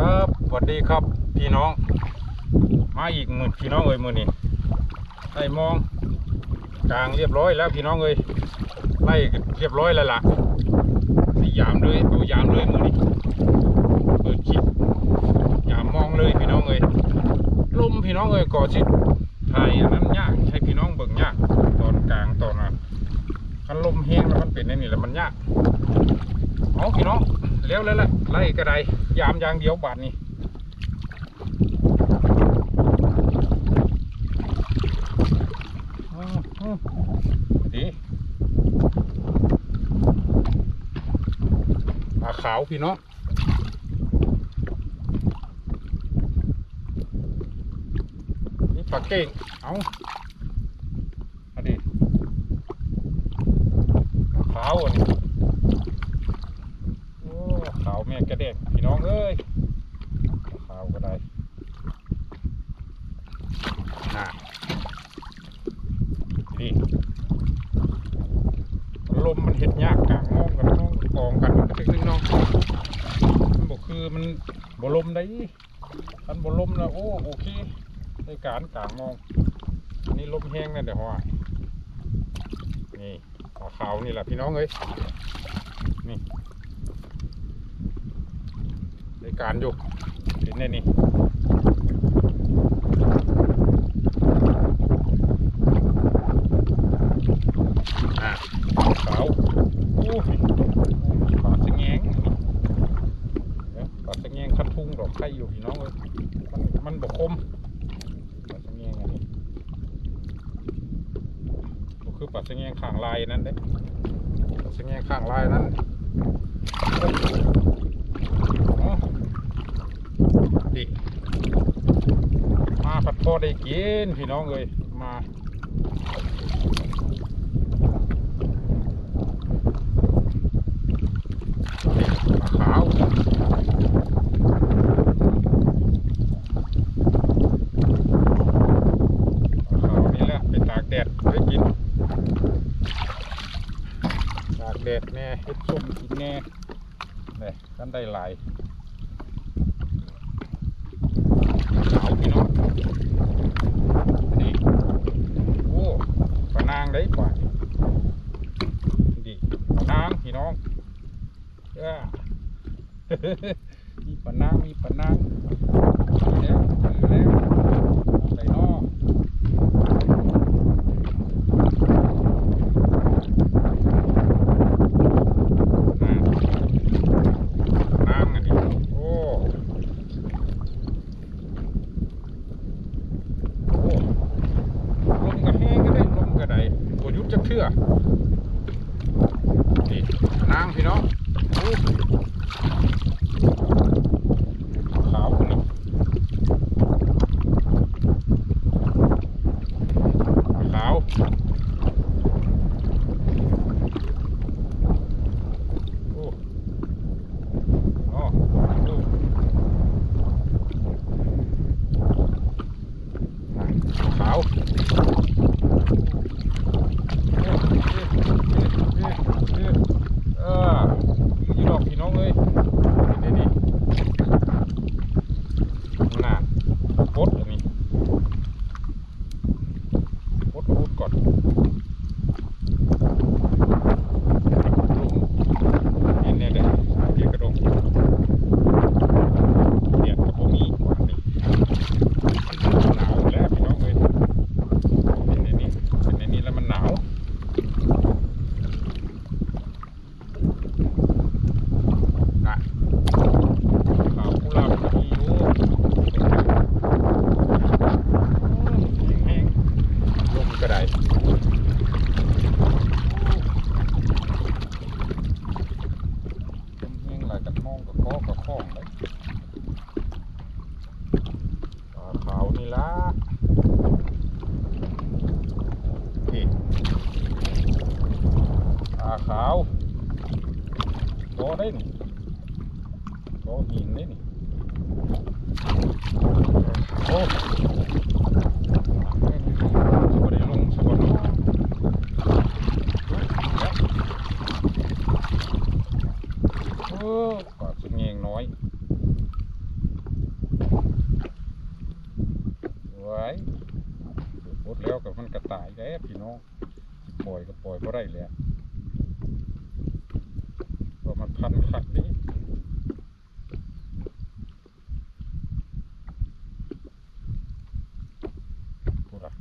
ครับสวัสดีครับพี่น้อง มาอีกมือพี่น้องเอ้ยมือนี่ไล่มองกลางเรียบร้อยแล้วพี่น้องเอ้ยไล่เรียบร้อยแล้วล่ะสยามเลยตัวยามเลยมือนี่เปิดคลิปยามมองเลยพี่น้องเอ้ยลมพี่น้องเอ้ยก่อชิดไทยอันนั้นยากให้พี่น้องเบิ่งยากตอนกลางตอนน่ะคันลมแห้งแล้วมันเป็นในนี่แหละมันยากเอาพี่น้อง เร็วแล้วล่ะไล่กระไดยามอยางเดียวบาทนี้อืมอืมดีปลาขาวพี่น้องนี่ปลาเก่งเอาอาดิปลาขาวอันนี้ โอ้ขาวแม่กระเด็กพี่น้องเอ้ยขาวก็ได้น่ะนี่ลมมันเห็ดยากกลางมองกับน้องกองกันตึกนึงน้อง มันบอกคือมันบลมได้มันบลมแล้วโอ้โอเคในการกลางมองอันนี้ลมแห้งนั่นเดี๋ยวหัวนี่ปลาขาวนี่แหละพี่น้องเอ้ยนี่ในการอยู่เห็นได้นี่อะขาวโอ้ยปลาสะแงงเดี๋ยวปลาสะแงงคันทุ่งดอกไข่อยู่พี่น้องเลยมันมันบกคมปลาสะแงงอันนี้ก็คือปลาสะแงงข้างลายนั่นเด้ปลาสะแงงข้างลายนั่นอ๋อ ดิมาผัดพอได้กินพี่น้องเอ้ยมาดิปลาขาวปลาวนี่แหละไปตากแดดไว้กิน ตากแดดแน่เฮ็ดส้มกินแน่เนี่ยกันได้หลาย ขาวพี่น้องนี่โอ้ปลานางได้ป่ะดีปลานางพี่น้องเอ้อมีปลานางมีปลานางมีแล้วมีแล้วใส่นองะนางอันนี้โอ้ โอ้ลมก็แห้งก็ได้ลมก็ได้บหยุดจะเทื่อนี่นางพี่น้องโอ้ขาวคนนี้ขาวโอ้อ๋อดูขาว เออยี่ดอกพี่น้องเอ้ยนี่นี่น่ะปดอันนี้ปดพูดก่อนลุงนี่เนี่ยเด้อเกียกระดงเดียดกับพวมีกว่านี่หนาวแล้วพี่น้องเอ้ยเป็นในนี้เป็นในนี้แล้วมันหนาว น่ะขาวกุหลาบก็มีอยู่แห้งๆลมก็ได้ลมแห้งหลาย กันมองกับคอกับข้องเลยปลาขาวนี่ละนี่ปลาขาวตได้นี่โอ้หินนี่นี่โอ้สวัสดีลุงสวัสดีโอ้ปากสงเงงน้อย กับมันกระต่ายแล้วพี่น้องสิปล่อยก็ปล่อยบ่ได้แล้วเพราะมันพันขัดนี้พูดอะ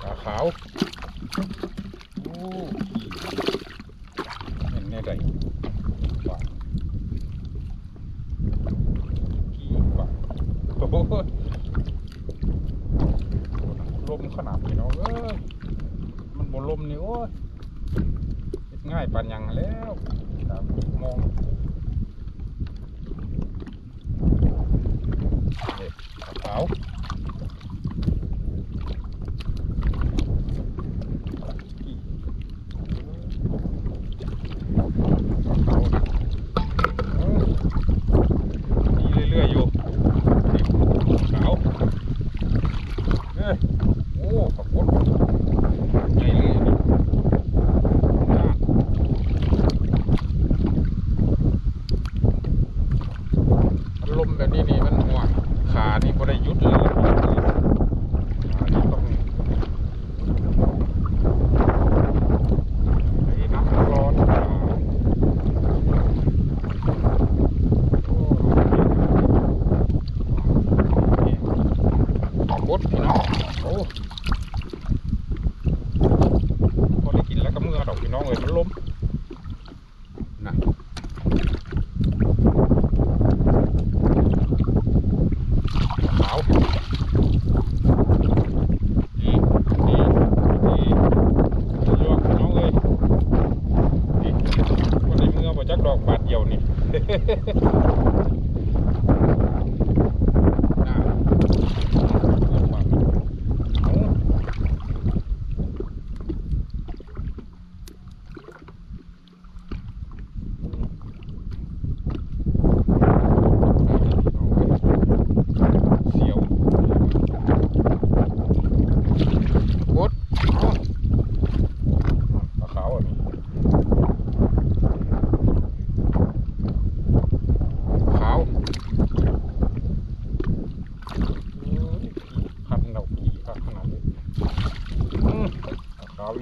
ปลาขาว โอ้เห็นแน่ใดปลากี่ปลาโอ้โหลมขนาดนี้เนาะเอ้ยมันบนลมนี่โอ้ยง่ายปานหยังแล้วตามมองเด็กขาวนี่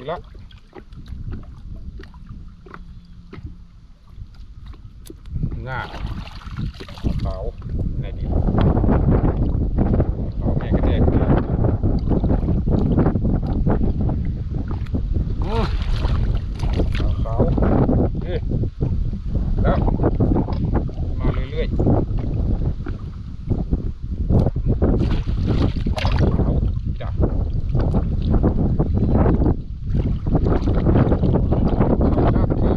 ปลาขาวอีกแล้วง่าปลาขาวไหนดี เอาแม่กระแทกเลยอืมขาวขาวเอ๊ะแล้ว มาเรื่อยๆเอาจ้ะขาวเถอะ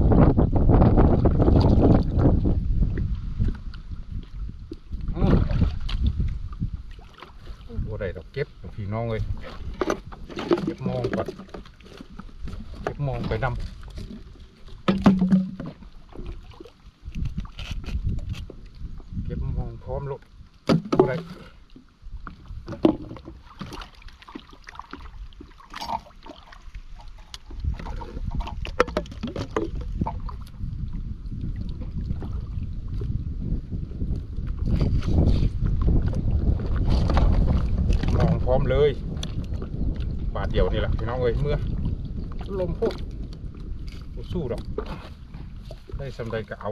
อืม บัได้ดอกเก็บพี่ น้องเลยเก็บมองก่อนเก็บมองไปดำเก็บมองพร้อมลูกอะไรมองพร้อม เลยบาทเดียวนี่แหละพี่น้องเอ้ยเมื่อลมพวกบ่สู้ดอกได้สำใดก็เอา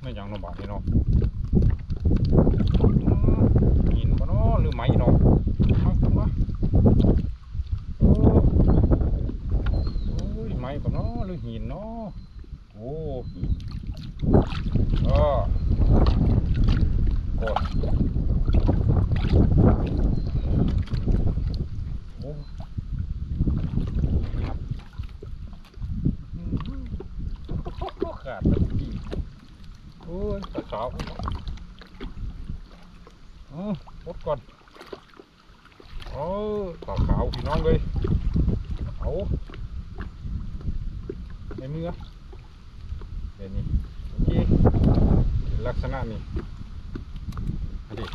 ไม่ยังนบาดนี่เนาะยินปะเนาะหรือไม้เนาะมาคุณวะโอ้โอ้ยไม้ปะเนาะหรือหินเนาะโอ้ก็กดโอ้ขาดตะกี้าขาวอือพดก่อนโอ้ตาขาวพี่น้องเลยเอาในมือเดี๋ยวนี้โอเคลักษณะนี้อันนี้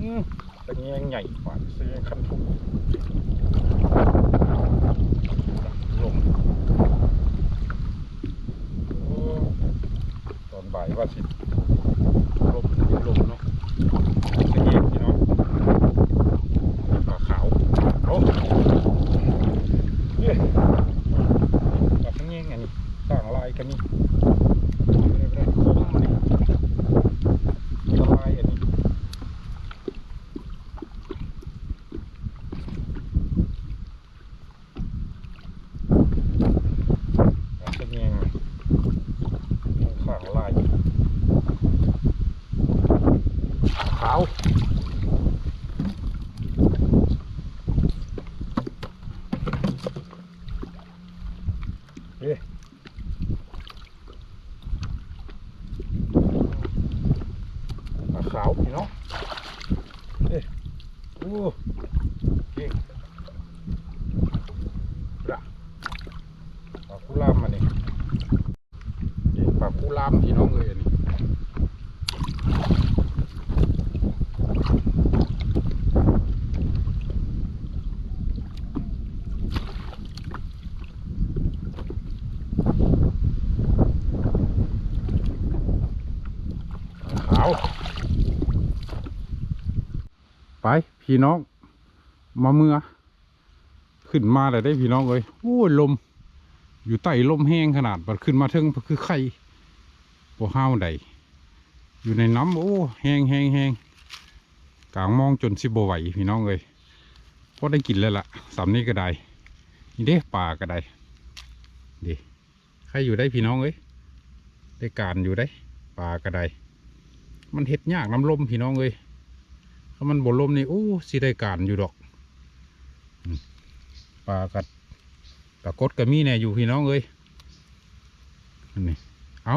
อืมตะแงงใหญ่กว่าตะแงงคันทุกลง โอ้ตอน บ่ายว่าสิลมเย็นลมเนาะจะเงียบพี่น้องปลาขาวโอ้เย้ปลาทั้งเงี้ยงอันนี้ต่างลายกันนี่ไม่ได้ไม่ได้คมอันนี้ละลายอันนี้ปลาทั้งเงี้ยง ข้างลายขาวเอ๊ะปลาขาวพี่น้องเอ๊ะโอ้เก่งละปลาคุลามมานี่ นี่ ปลาคูลามพี่น้องเลยนนี้ขาไป พี่น้อง มาเมื่อ ขึ้นมาเลยได้พี่น้องเลยโอ้ยลม อยู่ใต้ลมแห้งขนาดบัดขึ้นมาเทิงคือไข่ บ่ห้าวใดอยู่ในน้ำโอ้แห้งแห้งแห้งกลางมองจนสิบไหวพี่น้องเลยพอได้กินแล้วล่ะสามนี้ก็ได้นี่เด้ป่าก็ได้ดิใครอยู่ได้พี่น้องเอ้ยได้การอยู่ได้ป่าก็ได้มันเห็ดยากน้ำลมพี่น้องเอ้ยถ้ามันบ่ลมนี่โอ้สิได้การอยู่ดอกป่ากัดปรากฏก็มีแน่อยู่พี่น้องเอ้ยอันนี่เอา